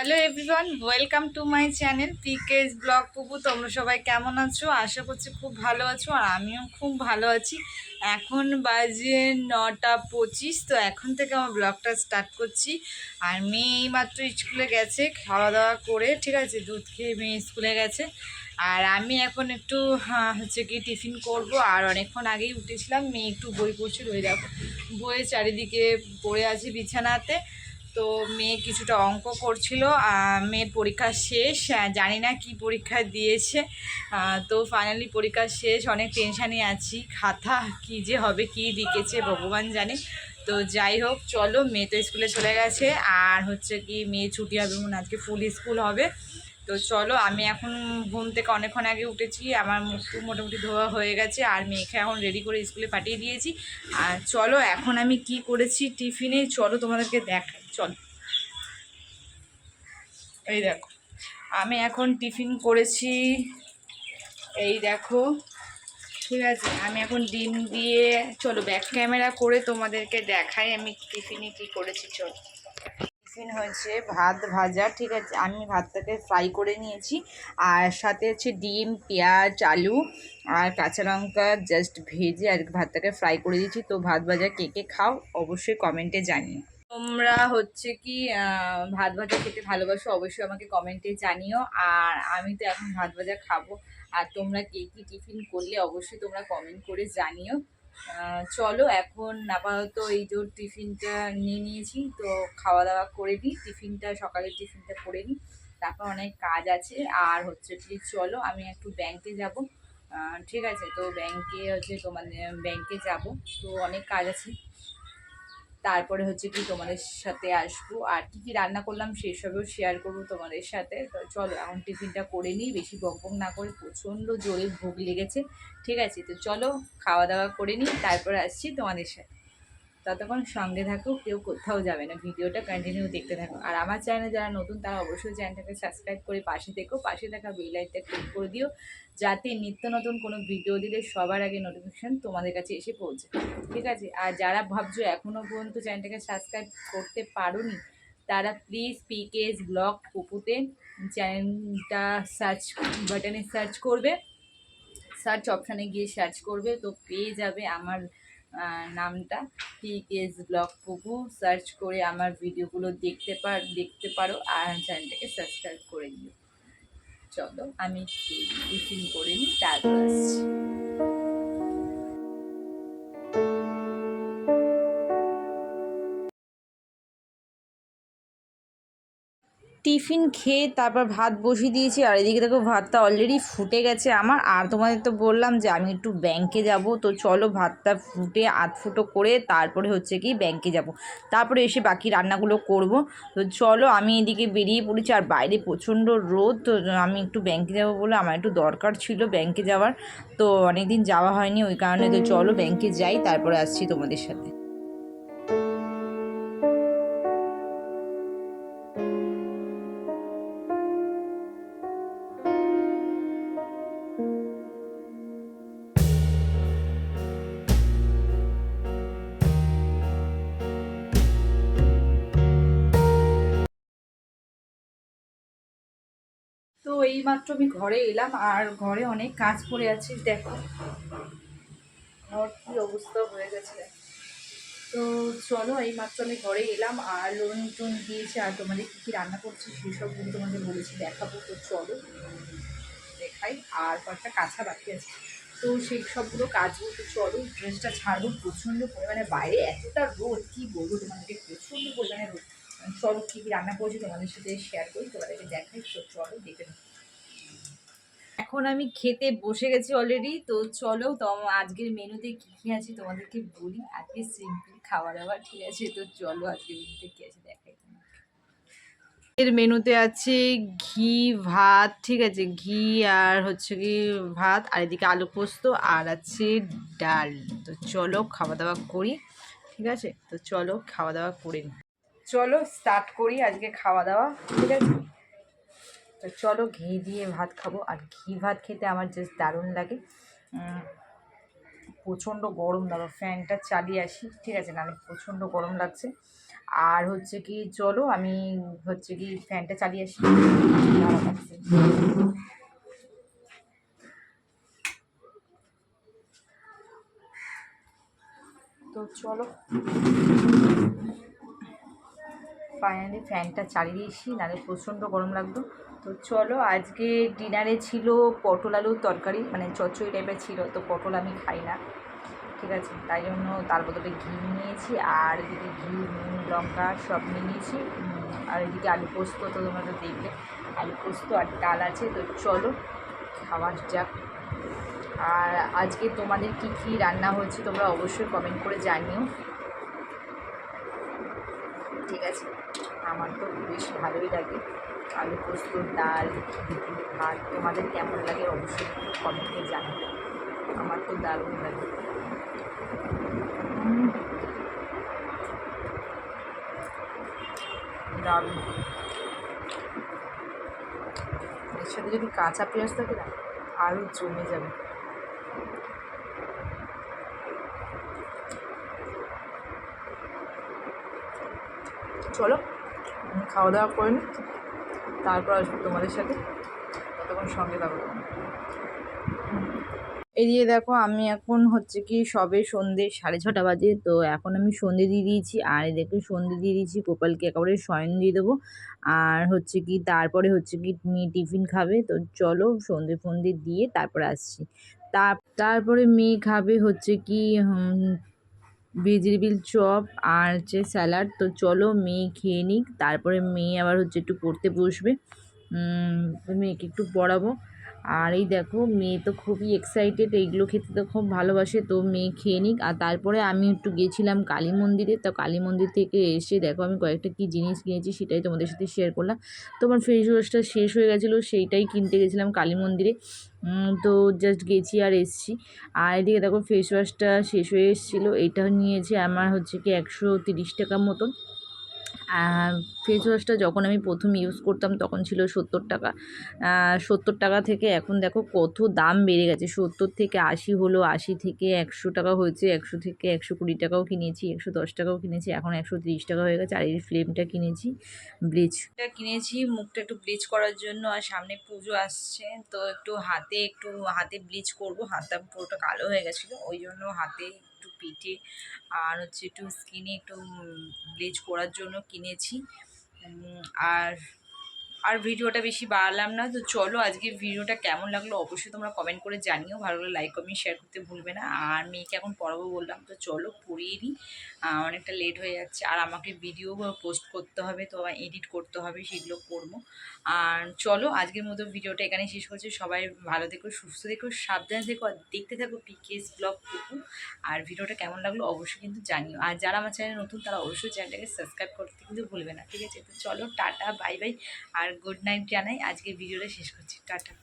Hello everyone welcome to my channel PK's blog Pupu তোমরা সবাই কেমন আছো? আশা করছি খুব ভালো আছো আর আমিও খুব ভালো আছি। এখন বাজে নটা পঁচিশ তো এখন থেকে আমার ব্লগটা স্টার্ট করছি। আর মেয়ে এইমাত্র স্কুলে গেছে খাওয়া দাওয়া করে ঠিক আছে দুধ খেয়ে মেয়ে স্কুলে গেছে। আর আমি এখন একটু হ্যাঁ, হচ্ছে কি টিফিন করব। আর অনেকক্ষণ আগেই উঠেছিলাম মেয়ে একটু বই পড়ছিল ওই দেখো বইয়ের চারিদিকে পড়ে আছে বিছানাতে। তো মেয়ে কিছুটা অঙ্ক করছিল মেয়ের পরীক্ষা শেষ জানি না কি পরীক্ষা দিয়েছে তো ফাইনালি পরীক্ষা শেষ, অনেক টেনশানে আছি, খাতা কি যে হবে, কি লিখেছে ভগবান জানে। তো যাই হোক, চলো, মেয়ে তো স্কুলে চলে গেছে, আর হচ্ছে কি মেয়ে ছুটি হবে মনে আজকে ফুল স্কুল হবে। তো চলো, আমি এখন ঘুম থেকে অনেকক্ষণ আগে উঠেছি, আমার মুখ মোটামুটি ধোয়া হয়ে গেছে, আর মেয়েকে এখন রেডি করে স্কুলে পাঠিয়ে দিয়েছি। আর চলো, এখন আমি কি করেছি টিফিনে, চলো তোমাদেরকে দেখাই। চলো। এই দেখো, আমি এখন টিফিন করেছি। এই দেখো, ঠিক আছে, আমি এখন ডিম দিয়ে, চলো ব্যাক ক্যামেরা করে তোমাদেরকে দেখাই আমি টিফিনে কি করেছি, চলো। টিফিন হয়েছে ভাত ভাজা, ঠিক আছে, আমি ভাতটাকে ফ্রাই করে নিয়েছি। আর সাথে হচ্ছে ডিম, পেঁয়াজ, আলু আর কাঁচা লঙ্কা জাস্ট ভেজে আর ভাতটাকে ফ্রাই করে দিয়েছি। তো ভাত ভাজা কে কে খাও অবশ্যই কমেন্টে জানিও। তোমরা হচ্ছে কি ভাত ভাজা খেতে ভালোবাসো, অবশ্যই আমাকে কমেন্টে জানিও। আর আমি তো এখন ভাত ভাজা খাব। আর তোমরা কে কী টিফিন করলে অবশ্যই তোমরা কমেন্ট করে জানিও। চলো এখন আপাতত এই যে টিফিনটা নিয়ে নিয়েছি। তো খাওয়া দাওয়া করে দিই টিফিনটা, সকালের টিফিনটা করে নিই। তারপর অনেক কাজ আছে। আর হচ্ছে কি, চলো আমি একটু ব্যাংকে যাব। ঠিক আছে? তো ব্যাংকে হচ্ছে তোমাদের ব্যাংকে যাব। তো অনেক কাজ আছে। তারপরে হচ্ছে কি তোমাদের সাথে আসব। আর কি কি রান্না করলাম সেই সবেও শেয়ার করব তোমাদের সাথে। চলো এখন টিফিনটা করে নিই, বেশি বক বক না করে প্রচণ্ড জোরে ভোগ লেগেছে। ঠিক আছে, তো চলো খাওয়া দাওয়া করে নিই, তারপরে আসছি তোমাদের সাথে। ততক্ষণ সঙ্গে থাকো কেউ কোথাও যাবে না। ভিডিওটা কন্টিনিউ দেখতে থাকো। আর আমার চ্যানেলে যারা নতুন, তারা অবশ্যই চ্যানেলটাকে সাবস্ক্রাইব করে পাশে থেকো। পাশে থাকা বেল লাইটটা ক্লিক করে দিও, যাতে নিত্য নতুন কোনো ভিডিও দিলে সবার আগে নোটিফিকেশান তোমাদের কাছে এসে পৌঁছে। ঠিক আছে? আর যারা ভাবছ এখনও পর্যন্ত চ্যানেলটাকে সাবস্ক্রাইব করতে পারোনি, তারা প্লিজ পিকেএস ব্লগ পুপুতে চ্যানেলটা সার্চ বাটনে সার্চ করবে। সার্চ অপশানে গিয়ে সার্চ করবে। তো পেয়ে যাবে আমার নামটা পিকেএস ব্লগ পুকু সার্চ করে আমার ভিডিওগুলো দেখতে পার, দেখতে পারো আর চ্যানেলটাকে সাবস্ক্রাইব করে দিও চলো, আমি টিফিন করে নিই, তারপর টিফিন খেয়ে তারপর ভাত বসিয়ে দিয়েছি, আর এদিকে দেখো ভাতটা অলরেডি ফুটে গেছে আমার। আর তোমাদের তো বললাম যে আমি একটু ব্যাংকে যাব, তো চলো ভাতটা ফুটে, আধ ফুটো করে তারপরে হচ্ছে কি ব্যাংকে যাব। তারপরে এসে বাকি রান্নাগুলো করব। তো চলো আমি এদিকে বেরিয়ে পড়েছি, আর বাইরে প্রচণ্ড রোদ, তো আমি একটু ব্যাংকে যাব বলে আমার একটু দরকার ছিল ব্যাংকে যাওয়ার। তো অনেক দিন যাওয়া হয়নি, ওই কারণে তো চলো ব্যাংকে যাই, তারপরে আসছি তোমাদের সাথে। এইমাত্র আমি ঘরে এলাম আর ঘরে অনেক কাজ পড়ে আছে, দেখো। ঘর কি অবস্থা হয়ে গেছে। তো চলো, এইমাত্র আমি ঘরে এলাম, আর লোন টোন দিয়েছে, আর তোমাদের কী কী রান্না করছি সেসবগুলো তোমাদের বলেছি, দেখাবো। তো চলো, দেখাই, আর কয়েকটা কাঁচা বাকি আছে। তো সেই সবগুলো কাজগুলো তো চলো, ড্রেসটা ছাড়বো, প্রচণ্ড পরিমাণে বাইরে, এতটা রোদ, কী বলব তোমাদেরকে, প্রচণ্ড পরিমাণে রোদ। চলো, কী কী রান্না করেছি তোমাদের সাথে শেয়ার করি, তোমাদেরকে দেখাই, তো চলো, দেখে। এখন আমি খেতে বসে গেছি অলরেডি তো চলো তো আজকের মেনুতে কী কী আছে তোমাদেরকে বলি। আজকে সিম্পল খাওয়া দাওয়া ঠিক আছে? তো চলো আজকের মেনুতে কী আছে দেখাই এর মেনুতে আছে ঘি, ভাত, ঠিক আছে? ঘি আর হচ্ছে কি ভাত, আর এদিকে আলু পোস্ত, আর আছে ডাল। তো চলো খাওয়া দাওয়া করি, ঠিক আছে? তো চলো খাওয়া দাওয়া করে চলো স্টার্ট করি আজকে খাওয়া দাওয়া ঠিক আছে? তো চলো ঘি দিয়ে ভাত খাব। আর ঘি ভাত খেতে আমার জাস্ট দারুণ লাগে। প্রচণ্ড গরম দাঁড়ো ফ্যানটা চালিয়ে আসি, ঠিক আছে? নাহলে প্রচণ্ড গরম লাগছে। আর হচ্ছে কি, চলো আমি হচ্ছে কি, ফ্যানটা চালিয়ে আসি। তো চলো। ফাইনালি ফ্যানটা চালিয়ে দিয়েছি নাহলে প্রচণ্ড গরম লাগতো। তো চলো, আজকে ডিনারে ছিল পটল আলুর তরকারি মানে চচ্চড়ি টাইপের ছিল, তো পটল আমি খাই না। ঠিক আছে, তাই জন্য তার বদলে ঘি নিয়েছি, আর এদিকে ঘি, নুন, লঙ্কা সব নিয়ে নিয়েছি। আর এদিকে আলু পোস্ত তো তোমরা তো দেখবে আলু পোস্ত আর ডাল আছে, তো চলো, খাওয়া যাক। আর আজকে তোমাদের কি কি রান্না হয়েছে তোমরা অবশ্যই কমেন্ট করে জানিও। ঠিক আছে। আমার তো বেশ ভালোই লাগে। আলু পোস্ত, ডাল ভাত, তোমাদের কেমন লাগে অবশ্যই কমেন্টে জানাবে আমার তো দারুণ লাগে। দারুণ এর সাথে যদি কাঁচা পেঁয়াজ থাকে না আরও জমে যাবে। চলো। খাওয়া দাওয়া করে নিই তারপর আসব তোমাদের সাথে, ততক্ষণ সঙ্গে থাকো। এদিকে দেখো, আমি এখন হচ্ছে কি সবে সন্ধে সাড়ে ছটা বাজে, তো এখন আমি সন্ধে দিয়ে দিয়েছি, আর দেখো সন্ধে দিয়ে দিয়েছি, গোপালকে একেবারে শয়ন দিয়ে দেবো, আর হচ্ছে কি তারপরে হচ্ছে কি মেয়ে টিফিন খাবে, তো চলো সন্ধে ফন্ধে দিয়ে তারপরে আসছি। তার, তারপরে মেয়ে খাবে হচ্ছে কি ভেজিটেবিল চপ আর হচ্ছে স্যালাড। তো চলো মেয়ে খেয়ে নিক, তারপরে মেয়ে আবার হচ্ছে একটু পড়তে বসবে। মেয়েকে একটু পড়াবো। আর এই দেখো, মেয়ে তো খুবই এক্সাইটেড এইগুলো খেতে তো খুব ভালোবাসে, তো মেয়ে খেয়ে নিক। আর তারপরে আমি একটু গিয়েছিলাম কালী মন্দিরে, তো কালী মন্দির থেকে এসে দেখো আমি কয়েকটা কী জিনিস কিনেছি, সেটাই তোমাদের সাথে শেয়ার করলাম। তোমার ফেস ওয়াশটা শেষ হয়ে গেছিল, সেইটাই কিনতে গেছিলাম কালী মন্দিরে। তো জাস্ট গেছি আর এসছি। আর এদিকে দেখো ফেস ওয়াশটা শেষ হয়ে এসেছিল, এটা নিয়েছে আমার হচ্ছে কি একশো তিরিশ টাকা মতন। ফেস ওয়াশটা যখন আমি প্রথম ইউজ করতাম তখন ছিল সত্তর টাকা। সত্তর টাকা থেকে এখন দেখো কত দাম বেড়ে গেছে। সত্তর থেকে আশি হলো, আশি থেকে একশো টাকা হয়েছে, একশো থেকে একশো কুড়ি টাকাও কিনেছি, একশো দশ টাকাও কিনেছি, এখন একশো তিরিশ টাকা হয়ে গেছে। আর এই ফ্লেমটা কিনেছি ব্লিচটা কিনেছি, মুখটা একটু ব্লিচ করার জন্য আর সামনে পুজো আসছে, তো একটু হাতে একটু হাতে ব্লিচ করব। হাতটা পুরোটা কালো হয়ে গেছিল, ওই জন্য হাতে একটু পিঠে আর হচ্ছে একটু স্কিনে একটু ব্লিচ করার জন্য কিনেছি। আর আর ভিডিওটা বেশি বাড়ালাম না, তো চলো আজকে ভিডিওটা কেমন লাগল অবশ্যই তোমরা কমেন্ট করে জানিও, ভালো লাগলে লাইক কমেন্ট শেয়ার করতে ভুলবে না। আর মেয়েকে এখন পড়াবো বললাম, তো চলো পড়িয়ে নিই। অনেকটা লেট হয়ে যাচ্ছে, আর আমাকে ভিডিও পোস্ট করতে হবে, তো আবার এডিট করতে হবে, সেগুলো করব। আর চলো আজকের মতো ভিডিওটা এখানে শেষ করছি, সবাই ভালো থেকো, সুস্থ দেখো সাবধানে দেখো আর দেখতে থাকো পিকেস ব্লগ কুকু আর ভিডিওটা কেমন লাগল অবশ্যই কিন্তু জানিও। আর যারা আমার চ্যানেল নতুন, তারা অবশ্যই চ্যানেলটাকে সাবস্ক্রাইব করতে কিন্তু ভুলবে না, ঠিক আছে? তো চলো টাটা বাই বাই আর গুড নাইট জানাই। আজকে ভিডিওটা শেষ করছি। টাটা।